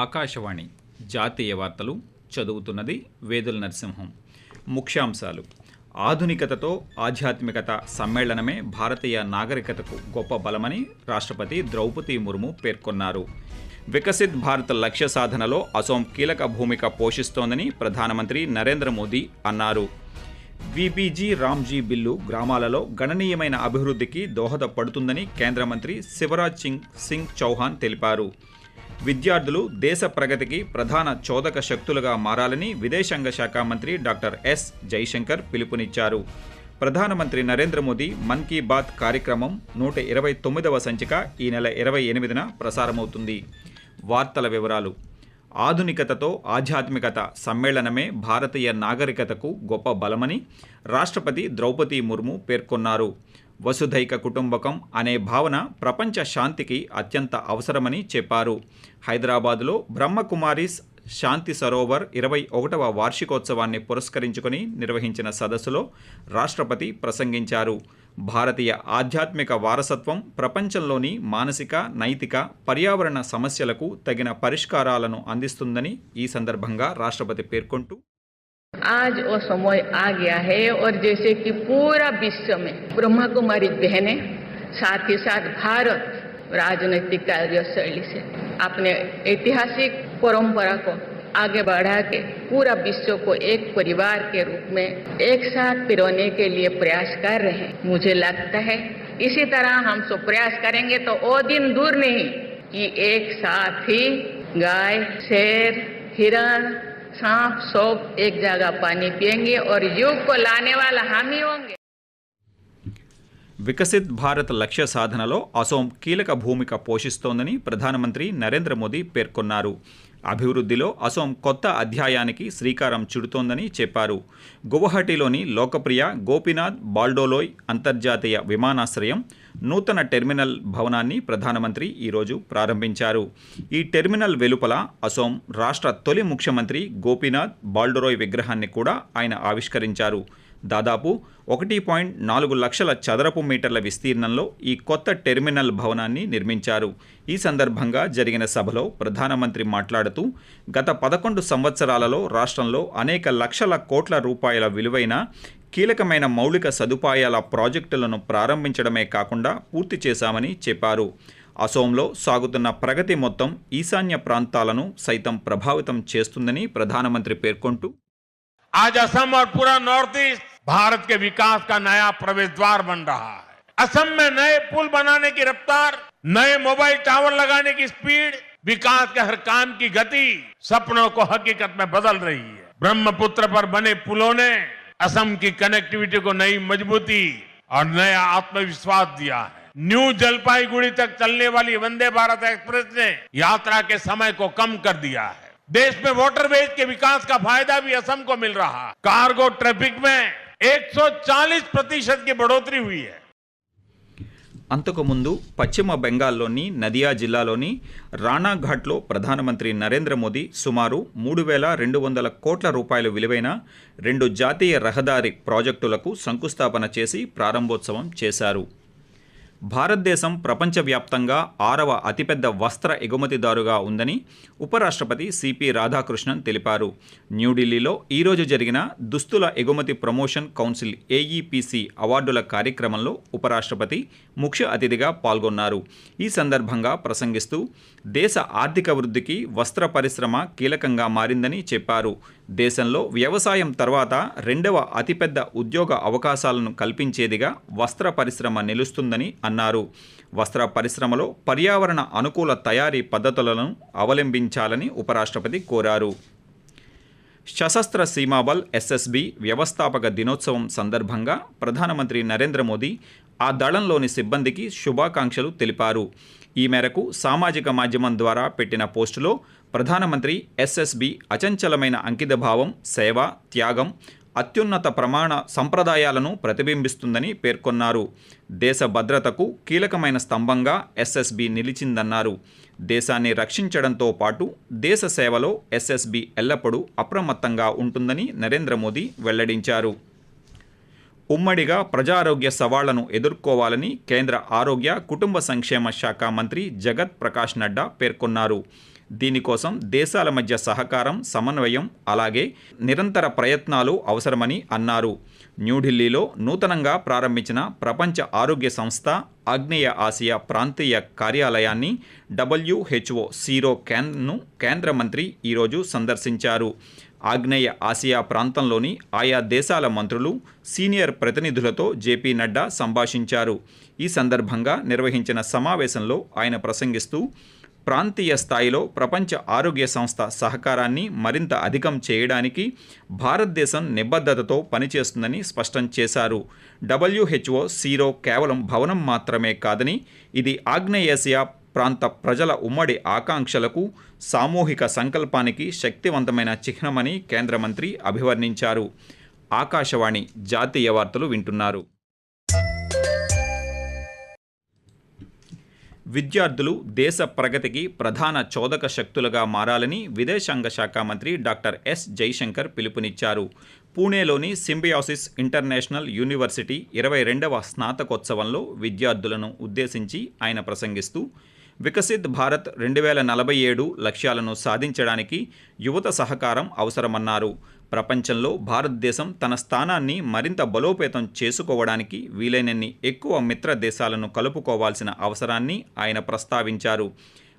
ఆకాశవాణి జాతీయ వార్తలు చదువుతున్నది వేదుల నరసింహం. ముఖ్యాంశాలు. ఆధునికతతో ఆధ్యాత్మికత సమ్మేళనమే భారతీయ నాగరికతకు గొప్ప బలమని రాష్ట్రపతి ద్రౌపది ముర్ము పేర్కొన్నారు. వికసిత్ భారత్ లక్ష్య సాధనలో అసోం కీలక భూమిక పోషిస్తోందని ప్రధానమంత్రి నరేంద్ర మోదీ అన్నారు. విబీజీ రామ్జీ బిల్లు గ్రామాలలో గణనీయమైన అభివృద్ధికి దోహదపడుతుందని కేంద్ర మంత్రి శివరాజ్ సింగ్ సింగ్ చౌహాన్ తెలిపారు. విద్యార్థులు దేశ ప్రగతికి ప్రధాన చోదక శక్తులుగా మారాలని విదేశాంగ శాఖ మంత్రి డాక్టర్ ఎస్ జైశంకర్ పిలుపునిచ్చారు. ప్రధానమంత్రి నరేంద్ర మోదీ మన్ కీ బాత్ కార్యక్రమం నూట ఇరవై తొమ్మిదవ సంచిక ఈ నెల ఇరవై ఎనిమిదిన ప్రసారమవుతుంది. వార్తల వివరాలు. ఆధునికతతో ఆధ్యాత్మికత సమ్మేళనమే భారతీయ నాగరికతకు గొప్ప బలమని రాష్ట్రపతి ద్రౌపది ముర్ము పేర్కొన్నారు. వసుధైక కుటుంబకం అనే భావన ప్రపంచ శాంతికి అత్యంత అవసరమని చెప్పారు. హైదరాబాదులో బ్రహ్మకుమారీస్ శాంతి సరోవర్ ఇరవై ఒకటవ వార్షికోత్సవాన్ని పురస్కరించుకొని నిర్వహించిన సదస్సులో రాష్ట్రపతి ప్రసంగించారు. భారతీయ ఆధ్యాత్మిక వారసత్వం ప్రపంచంలోని మానసిక నైతిక పర్యావరణ సమస్యలకు తగిన పరిష్కారాలను అందిస్తుందని ఈ సందర్భంగా రాష్ట్రపతి పేర్కొంటూ आज वो समय आ गया है और जैसे कि पूरा विश्व में ब्रह्मा कुमारी बहने साथ ही साथ भारत राजनीतिक कार्य शैली से अपने ऐतिहासिक परंपरा को आगे बढ़ा के पूरा विश्व को एक परिवार के रूप में एक साथ पिरोने के लिए प्रयास कर रहे हैं। मुझे लगता है इसी तरह हम सब प्रयास करेंगे तो वो दिन दूर नहीं कि एक साथ ही गाय, शेर, हिरण सांप सब एक जगह पानी पिएंगे और युग को लाने वाला हम ही होंगे వికసిత్ భారత్ లక్ష్య సాధనలో అసోం కీలక భూమిక పోషిస్తోందని ప్రధానమంత్రి నరేంద్ర మోదీ పేర్కొన్నారు అభివృద్ధిలో అసోం కొత్త అధ్యాయానికి శ్రీకారం చుడుతోందని చెప్పారు. గువహటిలోని లోకప్రియ గోపీనాథ్ బాల్డోలోయ్ అంతర్జాతీయ విమానాశ్రయం నూతన టెర్మినల్ భవనాన్ని ప్రధానమంత్రి ఈరోజు ప్రారంభించారు. ఈ టెర్మినల్ వెలుపల అసోం రాష్ట్ర తొలి ముఖ్యమంత్రి గోపీనాథ్ బాల్డోరోయ్ విగ్రహాన్ని కూడా ఆయన ఆవిష్కరించారు. దాదాపు ఒకటి పాయింట్ నాలుగు లక్షల చదరపు మీటర్ల విస్తీర్ణంలో ఈ కొత్త టెర్మినల్ భవనాన్ని నిర్మించారు ఈ సందర్భంగా జరిగిన సభలో ప్రధానమంత్రి మాట్లాడుతూ గత పదకొండు సంవత్సరాలలో రాష్ట్రంలో అనేక లక్షల కోట్ల రూపాయల విలువైన కీలకమైన మౌలిక సదుపాయాల ప్రాజెక్టులను ప్రారంభించడమే కాకుండా పూర్తి చేశామని చెప్పారు అసోంలో సాగుతున్న ప్రగతి మొత్తం ఈశాన్య ప్రాంతాలను సైతం ప్రభావితం చేస్తుందని ప్రధానమంత్రి పేర్కొంటూ आज असम और पूरा नॉर्थ ईस्ट भारत के विकास का नया प्रवेश द्वार बन रहा है। असम में नए पुल बनाने की रफ्तार, नए मोबाइल टावर लगाने की स्पीड, विकास के हर काम की गति सपनों को हकीकत में बदल रही है। ब्रह्मपुत्र पर बने पुलों ने असम की कनेक्टिविटी को नई मजबूती और नया आत्मविश्वास दिया है। न्यू जलपाईगुड़ी तक चलने वाली वंदे भारत एक्सप्रेस ने यात्रा के समय को कम कर दिया है। देश में वाटरवेज के विकास का फ़ायदा भी असम को मिल रहा है। कार्गो ट्रैफ़िक में 140 प्रतिशत की बढ़ोतरी हुई है అంతకుముందు పశ్చిమ బెంగాల్లోని నదియా జిల్లాలోని రాణాఘాట్లో ప్రధానమంత్రి నరేంద్ర మోదీ సుమారు మూడు వేల రెండు వందల కోట్ల రూపాయల విలువైన రెండు జాతీయ రహదారి ప్రాజెక్టులకు శంకుస్థాపన చేసి ప్రారంభోత్సవం చేశారు భారతదేశం ప్రపంచవ్యాప్తంగా ఆరవ అతిపెద్ద వస్త్ర ఎగుమతిదారుగా ఉందని ఉపరాష్ట్రపతి సిపి రాధాకృష్ణన్ తెలిపారు. న్యూఢిల్లీలో ఈరోజు జరిగిన దుస్తుల ఎగుమతి ప్రమోషన్ కౌన్సిల్ ఏఈపిసి అవార్డుల కార్యక్రమంలో ఉపరాష్ట్రపతి ముఖ్య అతిథిగా పాల్గొన్నారు. ఈ సందర్భంగా ప్రసంగిస్తూ దేశ ఆర్థిక వృద్ధికి వస్త్ర పరిశ్రమ కీలకంగా మారిందని చెప్పారు. దేశంలో వ్యవసాయం తర్వాత రెండవ అతిపెద్ద ఉద్యోగ అవకాశాలను కల్పించేదిగా వస్త్ర పరిశ్రమ నిలుస్తుందని అన్నారు. వస్త్ర పరిశ్రమలో పర్యావరణ అనుకూల తయారీ పద్ధతులను అవలంబించాలని ఉపరాష్ట్రపతి కోరారు. సశస్త్ర సీమాబల్ ఎస్ఎస్బి వ్యవస్థాపక దినోత్సవం సందర్భంగా ప్రధానమంత్రి నరేంద్ర మోదీ ఆ దళంలోని సిబ్బందికి శుభాకాంక్షలు తెలిపారు. ఈ మేరకు సామాజిక మాధ్యమం ద్వారా పెట్టిన పోస్టులో ప్రధానమంత్రి ఎస్ఎస్బి అచంచలమైన అంకితభావం సేవ త్యాగం అత్యున్నత ప్రమాణ సంప్రదాయాలను ప్రతిబింబిస్తుందని పేర్కొన్నారు. దేశ భద్రతకు కీలకమైన స్తంభంగా ఎస్ఎస్బి నిలిచిందన్నారు. దేశాన్ని రక్షించడంతో పాటు దేశ సేవలో ఎస్ఎస్బి ఎల్లప్పుడూ అప్రమత్తంగా ఉంటుందని నరేంద్ర మోదీ వెల్లడించారు. ఉమ్మడిగా ప్రజారోగ్య సవాళ్ళను ఎదుర్కోవాలని కేంద్ర ఆరోగ్య కుటుంబ సంక్షేమ శాఖ మంత్రి జగత్ ప్రకాష్ నడ్డా పేర్కొన్నారు. దీనికోసం దేశాల మధ్య సహకారం సమన్వయం అలాగే నిరంతర ప్రయత్నాలు అవసరమని అన్నారు. న్యూఢిల్లీలో నూతనంగా ప్రారంభించిన ప్రపంచ ఆరోగ్య సంస్థ ఆగ్నేయ ఆసియా ప్రాంతీయ కార్యాలయాన్ని డబ్ల్యూహెచ్ఓ సీరో క్యాన్ను కేంద్ర మంత్రి ఈరోజు సందర్శించారు. ఆగ్నేయ ఆసియా ప్రాంతంలోని ఆయా దేశాల మంత్రులు సీనియర్ ప్రతినిధులతో జేపీ నడ్డా సంభాషించారు. ఈ సందర్భంగా నిర్వహించిన సమావేశంలో ఆయన ప్రసంగిస్తూ ప్రాంతీయ స్థాయిలో ప్రపంచ ఆరోగ్య సంస్థ సహకారాన్ని మరింత అధికం చేయడానికి భారతదేశం నిబద్ధతతో పనిచేస్తుందని స్పష్టం చేశారు. డబ్ల్యూహెచ్ఓ సీరో కేవలం భవనం మాత్రమే కాదని ఇది ఆగ్నేయాసియా ప్రాంత ప్రజల ఉమ్మడి ఆకాంక్షలకు సామూహిక సంకల్పానికి శక్తివంతమైన చిహ్నమని కేంద్ర మంత్రి అభివర్ణించారు. ఆకాశవాణి జాతీయ వార్తలు వింటున్నారు. విద్యార్థులు దేశ ప్రగతికి ప్రధాన చోదక శక్తులుగా మారాలని విదేశాంగ శాఖ మంత్రి డాక్టర్ ఎస్ జైశంకర్ పిలుపునిచ్చారు. పూణేలోని సింబియాసిస్ ఇంటర్నేషనల్ యూనివర్సిటీ ఇరవై రెండవ స్నాతకోత్సవంలో విద్యార్థులను ఉద్దేశించి ఆయన ప్రసంగిస్తూ వికసిత్ భారత్ రెండు వేల నలభై ఏడు లక్ష్యాలను సాధించడానికి యువత సహకారం అవసరమన్నారు. ప్రపంచంలో భారతదేశం తన స్థానాన్ని మరింత బలోపేతం చేసుకోవడానికి వీలైనన్ని ఎక్కువ మిత్ర దేశాలను కలుపుకోవాల్సిన అవసరాన్ని ఆయన ప్రస్తావించారు.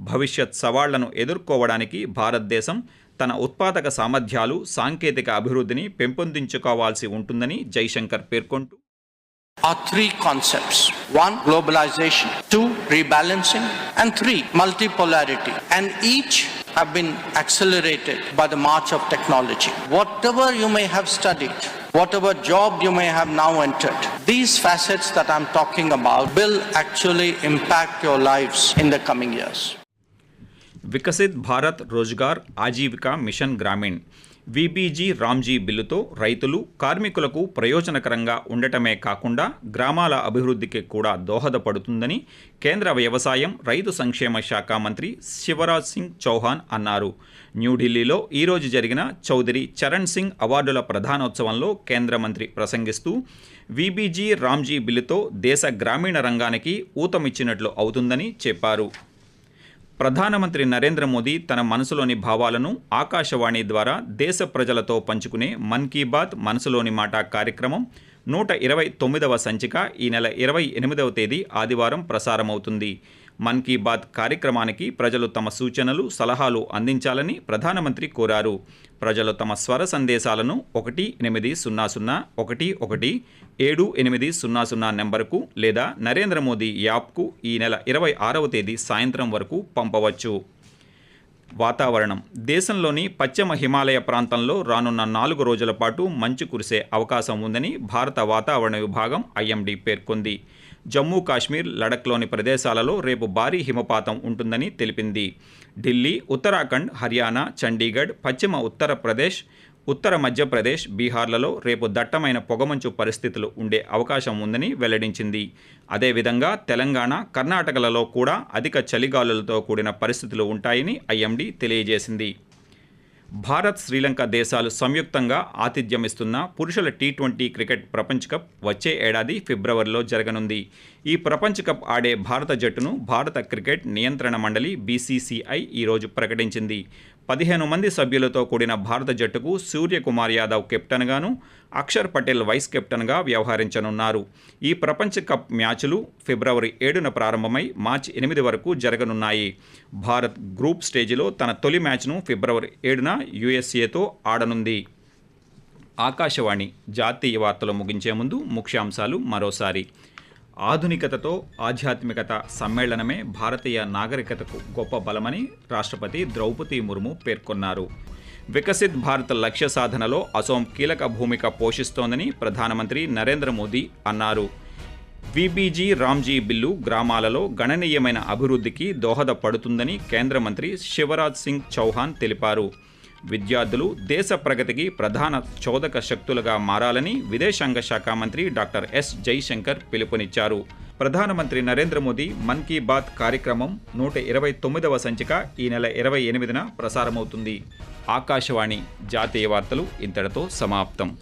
భవిష్యత్ సవాళ్ళను ఎదుర్కోవడానికి భారతదేశం తన ఉత్పాదక సామర్థ్యాలు సాంకేతిక అభివృద్ధిని పెంపొందించుకోవాల్సి ఉంటుందని జైశంకర్ పేర్కొంటూ are three concepts. One, globalization. Two, rebalancing. And three, multipolarity. And each have been accelerated by the march of technology. Whatever you may have studied, whatever job you may have now entered, these facets that I'm talking about will actually impact your lives in the coming years. विकसित भारत रोजगार आजीविका mission ग्रामीण VBG Ramji బిల్లుతో రైతులు కార్మికులకు ప్రయోజనకరంగా ఉండటమే కాకుండా గ్రామాల అభివృద్ధికి కూడా దోహదపడుతుందని కేంద్ర వ్యవసాయం రైతు సంక్షేమ శాఖ మంత్రి శివరాజ్ సింగ్ చౌహాన్ అన్నారు. న్యూఢిల్లీలో ఈరోజు జరిగిన చౌదరి చరణ్ సింగ్ అవార్డుల ప్రధానోత్సవంలో కేంద్ర మంత్రి ప్రసంగిస్తూ విబీజీ రామ్జీ బిల్లుతో దేశ గ్రామీణ రంగానికి ఊతమిచ్చినట్లు అవుతుందని చెప్పారు. ప్రధానమంత్రి నరేంద్ర మోదీ తన మనసులోని భావాలను ఆకాశవాణి ద్వారా దేశ ప్రజలతో పంచుకునే మన్ కీ బాత్ మనసులోని మాట కార్యక్రమం నూట ఇరవై తొమ్మిదవ సంచిక ఈ నెల ఇరవై ఎనిమిదవ తేదీ ఆదివారం ప్రసారమవుతుంది. మన్ కీ బాత్ కార్యక్రమానికి ప్రజలు తమ సూచనలు సలహాలు అందించాలని ప్రధానమంత్రి కోరారు. ప్రజలు తమ స్వర సందేశాలను ఒకటి ఎనిమిది సున్నా సున్నా ఒకటి ఒకటి ఏడు ఎనిమిది సున్నా సున్నా నెంబర్కు లేదా నరేంద్ర మోదీ యాప్కు ఈ నెల ఇరవై ఆరవ తేదీ సాయంత్రం వరకు పంపవచ్చు. వాతావరణం. దేశంలోని పశ్చిమ హిమాలయ ప్రాంతంలో రానున్న నాలుగు రోజుల పాటు మంచు కురిసే అవకాశం ఉందని భారత వాతావరణ విభాగం ఐఎండీ పేర్కొంది. జమ్మూ కాశ్మీర్ లడఖ్లోని ప్రదేశాలలో రేపు భారీ హిమపాతం ఉంటుందని తెలిపింది. ఢిల్లీ ఉత్తరాఖండ్ హర్యానా చండీగఢ్ పశ్చిమ ఉత్తరప్రదేశ్ ఉత్తర మధ్యప్రదేశ్ బీహార్లలో రేపు దట్టమైన పొగమంచు పరిస్థితులు ఉండే అవకాశం ఉందని వెల్లడించింది. అదేవిధంగా తెలంగాణ కర్ణాటకలలో కూడా అధిక చలిగాలులతో కూడిన పరిస్థితులు ఉంటాయని ఐఎండీ తెలియజేసింది. భారత్ శ్రీలంక దేశాలు సంయుక్తంగా ఆతిథ్యమిస్తున్న పురుషుల టీ ట్వంటీ క్రికెట్ ప్రపంచ కప్ వచ్చే ఏడాది ఫిబ్రవరిలో జరగనుంది. ఈ ప్రపంచ కప్ ఆడే భారత జట్టును భారత క్రికెట్ నియంత్రణ మండలి బీసీసీఐ ఈరోజు ప్రకటించింది. పదిహేను మంది సభ్యులతో కూడిన భారత జట్టుకు సూర్యకుమార్ యాదవ్ కెప్టెన్గాను అక్షర్ పటేల్ వైస్ కెప్టెన్గా వ్యవహరించనున్నారు. ఈ ప్రపంచ కప్ మ్యాచ్లు ఫిబ్రవరి ఏడున ప్రారంభమై మార్చి ఎనిమిది వరకు జరగనున్నాయి. భారత్ గ్రూప్ స్టేజిలో తన తొలి మ్యాచ్ను ఫిబ్రవరి ఏడున యుఎస్ఏతో ఆడనుంది. ఆకాశవాణి జాతీయ వార్తలు ముగించే ముందు ముఖ్యాంశాలు మరోసారి. ఆధునికతతో ఆధ్యాత్మికత సమ్మేళనమే భారతీయ నాగరికతకు గొప్ప బలమని రాష్ట్రపతి ద్రౌపది ముర్ము పేర్కొన్నారు. వికసిత్ భారత్ లక్ష్య సాధనలో అసోం కీలక భూమిక పోషిస్తోందని ప్రధానమంత్రి నరేంద్ర మోదీ అన్నారు. విబీజీ రామ్జీ బిల్లు గ్రామాలలో గణనీయమైన అభివృద్ధికి దోహదపడుతుందని కేంద్ర మంత్రి శివరాజ్ సింగ్ చౌహాన్ తెలిపారు. విద్యార్థులు దేశ ప్రగతికి ప్రధాన చోదక శక్తులుగా మారాలని విదేశాంగ శాఖ మంత్రి డాక్టర్ ఎస్ జైశంకర్ పిలుపునిచ్చారు. ప్రధానమంత్రి నరేంద్ర మోదీ మన్ కీ బాత్ కార్యక్రమం నూట ఇరవై తొమ్మిదవ సంచిక ఈ నెల ఇరవై ఎనిమిదిన ప్రసారమవుతుంది. ఆకాశవాణి జాతీయ వార్తలు ఇంతటితో సమాప్తం.